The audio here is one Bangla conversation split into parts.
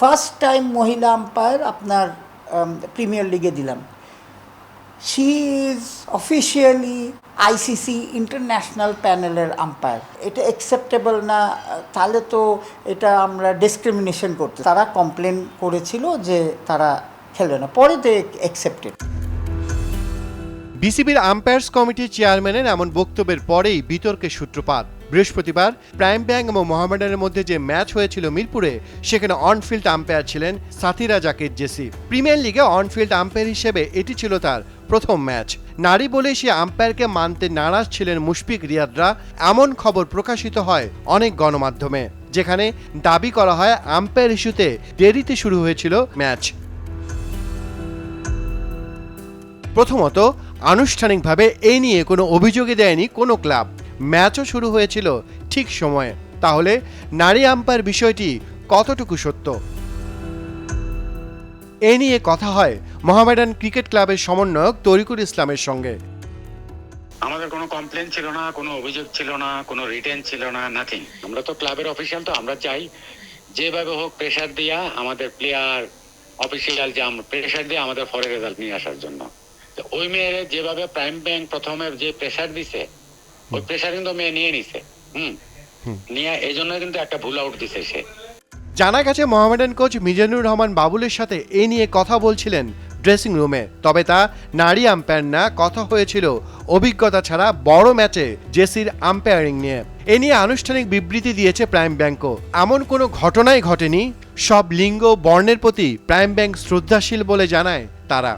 ফার্স্ট টাইম মহিলা আম্পায়ার আপনার প্রিমিয়ার লিগে দিলাম। She is officially ICC international প্যানেলের আম্পায়ার এটা অ্যাকসেপ্টেবল না, তাহলে তো এটা আমরা ডিসক্রিমিনেশন করতে তারা কমপ্লেন করেছিল যে তারা খেলবে না। পরে দে অ্যাকসেপ্টেড বিসিবির আম্পায়ার্স কমিটির চেয়ারম্যানের এমন বক্তব্যের পরেই বিতর্কের সূত্রপাত। বৃহস্পতিবার প্রাইম ব্যাংক এবং মোহামেডানের মধ্যে যে ম্যাচ হয়েছিল মিরপুরে, সেখানে অনফিল্ড আম্পায়ার ছিলেন সাথীরা জাকির জেসি। প্রিমিয়ার লিগে অনফিল্ড আম্পায়ার হিসেবে এটি ছিল তার প্রথম ম্যাচ। নারী বলে সে আম্পায়ারকে মানতে নারাজ ছিলেন মুশফিক রিয়াদরা। এমন খবর প্রকাশিত হয় অনেক গণমাধ্যমে, যেখানে দাবি করা হয় আম্পায়ার ইস্যুতে দেরিতে শুরু হয়েছিল ম্যাচ। প্রথমত, আনুষ্ঠানিকভাবে এই নিয়ে কোনো অভিযোগই দেয়নি কোনো ক্লাব। ম্যাচও শুরু হয়েছিল ঠিক সময়ে। তাহলে নারী আম্পায়ার বিষয়টি কতটুকু সত্য? এ নিয়ে কথা হয় মোহামেডান ক্রিকেট ক্লাবের সমন্বয়ক তরিকুল ইসলামের সঙ্গে। আমাদের কোনো কমপ্লেন ছিল না, কোনো অভিযোগ ছিল না, কোনো রিটেন ছিল না নাথিং আমরা তো ক্লাবের অফিসিয়াল তো, আমরা চাই যেভাবে হোক প্রেশার দিয়া আমাদের প্লেয়ার অফিসিয়াল যে প্রেশার দিয়ে আমাদের ফরে রেজাল্ট নিয়ে আসার জন্য। ওই মেয়ের যেভাবে প্রাইম ব্যাংক প্রথমে যে প্রেশার দিছে ওই প্রেশার কিন্তু মেয়ে নিয়ে নিছে। হুম। নিয়ে এই জন্য কিন্তু একটা ভুল আউট দিছে সে। জানা গেছে মোহামেডান কোচ মিজানুর রহমান বাবুলের সাথে এ নিয়ে কথা বলছিলেন ড্রেসিং রুমে তবে তা নারী আম্পায়ার না কথা হয়েছিল অভিজ্ঞতা ছাড়া বড় ম্যাচে জেসির আম্পায়ারিং নিয়ে। এ নিয়ে আনুষ্ঠানিক বিবৃতি দিয়েছে প্রাইম ব্যাংকও এমন কোনো ঘটনাই ঘটেনি সব লিঙ্গ বর্ণের প্রতি প্রাইম ব্যাংক শ্রদ্ধাশীল বলে জানায় তারা।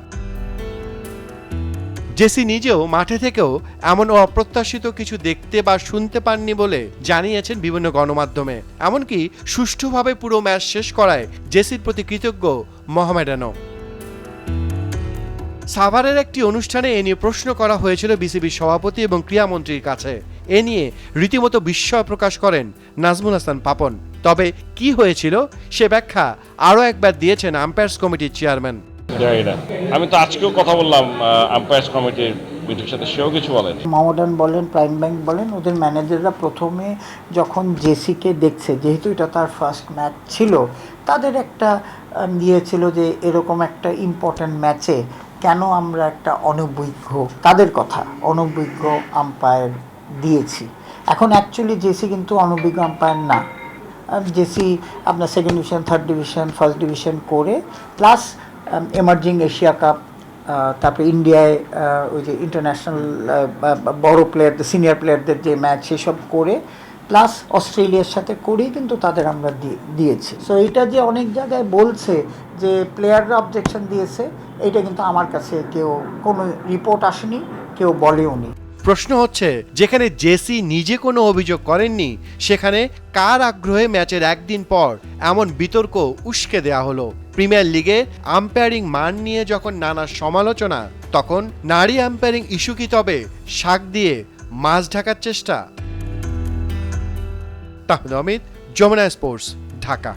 জেসি নিজেও মাঠে থেকেও এমন অপ্রত্যাশিত কিছু দেখতে বা শুনতে পাননি বলে জানিয়েছেন বিভিন্ন গণমাধ্যমে। এমনকি সুষ্ঠুভাবে পুরো ম্যাচ শেষ করায় জেসির প্রতি কৃতজ্ঞ মোহামেডানও। সাভারের একটি অনুষ্ঠানে এ নিয়ে প্রশ্ন করা হয়েছিল বিসিবির সভাপতি এবং ক্রীড়ামন্ত্রীর কাছে। এ নিয়ে রীতিমতো বিস্ময় প্রকাশ করেন নাজমুল হাসান পাপন। তবে কি হয়েছিল সে ব্যাখ্যা আরও একবার দিয়েছেন আম্পায়ার্স কমিটির চেয়ারম্যান। জানি না। আমি তো আজকেও কথা বললাম আম্পায়ার্স কমিটির মিটির সাথে, সেও কিছু বলেন। মামোডান বলেন প্রাইম ব্যাংক বলেন, ওদের ম্যানেজাররা প্রথমে যখন জেসিকে দেখছে, যেহেতু এটা তার ফার্স্ট ম্যাচ ছিল, তাদের একটা দিয়েছিল যে এরকম একটা ইম্পর্ট্যান্ট ম্যাচে কেন আমরা একটা অনভিজ্ঞ, তাদের কথা, অনভিজ্ঞ আম্পায়ার দিয়েছি। এখন অ্যাকচুয়ালি জেসি কিন্তু অনভিজ্ঞ আম্পায়ার না। জেসি আপনার second division third division first division করে প্লাস এমার্জিং এশিয়া কাপ তারপরে ইন্ডিয়ায় ওই যে ইন্টারন্যাশনাল বড় প্লেয়ারদের সিনিয়র প্লেয়ারদের যে ম্যাচ সেসব করে প্লাস অস্ট্রেলিয়ার সাথে করেই কিন্তু তাদের আমরা দিয়ে- দিয়েছি। সো এটা যে অনেক জায়গায় বলছে যে প্লেয়াররা অবজেকশন দিয়েছে, এটা কিন্তু আমার কাছে কেউ, কোনো রিপোর্ট আসেনি, কেউ বলেও নি। প্রশ্ন হচ্ছে, যেখানে জেসি নিজে কোনো অভিযোগ করেননি, সেখানে কার আগ্রহে ম্যাচের একদিন পর এমন বিতর্ক উস্কে দেয়া হলো? প্রিমিয়ার লিগে আম্পায়ারিং মান নিয়ে যখন নানা সমালোচনা, তখন নারী আম্পায়ারিং ইস্যু কি তবে? শাক দিয়ে মাছ ঢাকার চেষ্টা। তাহলে অমিত, যমুনা স্পোর্টস, ঢাকা।